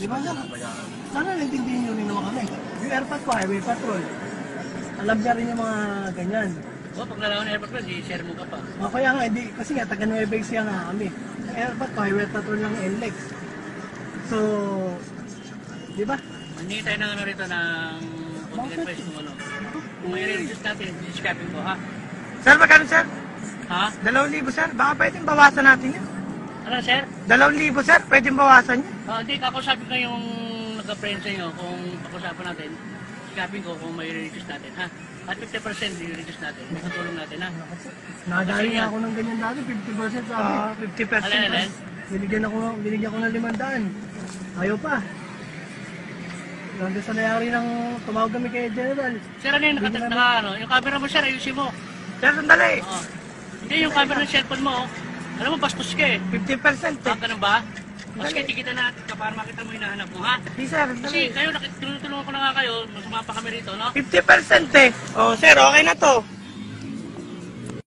Di ba sir? Sana naintindihan nyo rin naman kami. Yung airpot ko, highway patrol. Alam niya rin yung mga ganyan. O, pag nalaman ng airport ko, i-share mo ka pa. O kaya nga, hindi, kasi nga, taga Nueva Ecija nga kami. Yung airpot ko, highway patrol ng NLEX. So, di ba? Hindi tayo ng ano rito ng konting advice kung ano. Kung may reduce natin, discaping ko, ha? Sir, magkano sir? Ha? Dalawang libo sir. Baka pwedeng bawasan natin yan. Ano, sir? Dalawang libo sir, pwedeng bawasan yan. Ah, Hindi, kakusapin ko yung nagka-friend sa inyo kung pag-usapan natin, discaping ko kung may reduce natin, ha? At 50% i-reduce natin, makatulong natin, ha? Nadali nga ako ng ganyan dati, 50% sabi. Ah, 50%. Alin, alin? Binigyan ako, binigyan ko ng limandaan. Ayaw pa. Nandun sa nayari ng tumawag kami kay General. Sir, ano yung nakatat na ano? Yung camera mo, sir, ayusin mo. Sir, sandali. Oo. Hindi, yung camera ng cellphone mo, oh. Alam mo, bastos ka eh. 50% eh. Ah, ganun ba? Mas kaya tikita natin ka para makita mo hinahanap mo, ha? Di sir, Kasi kayo, nakitulungan ko na nga kayo, masama pa kami rito, no? 50% eh. Oh, sir, okay na to.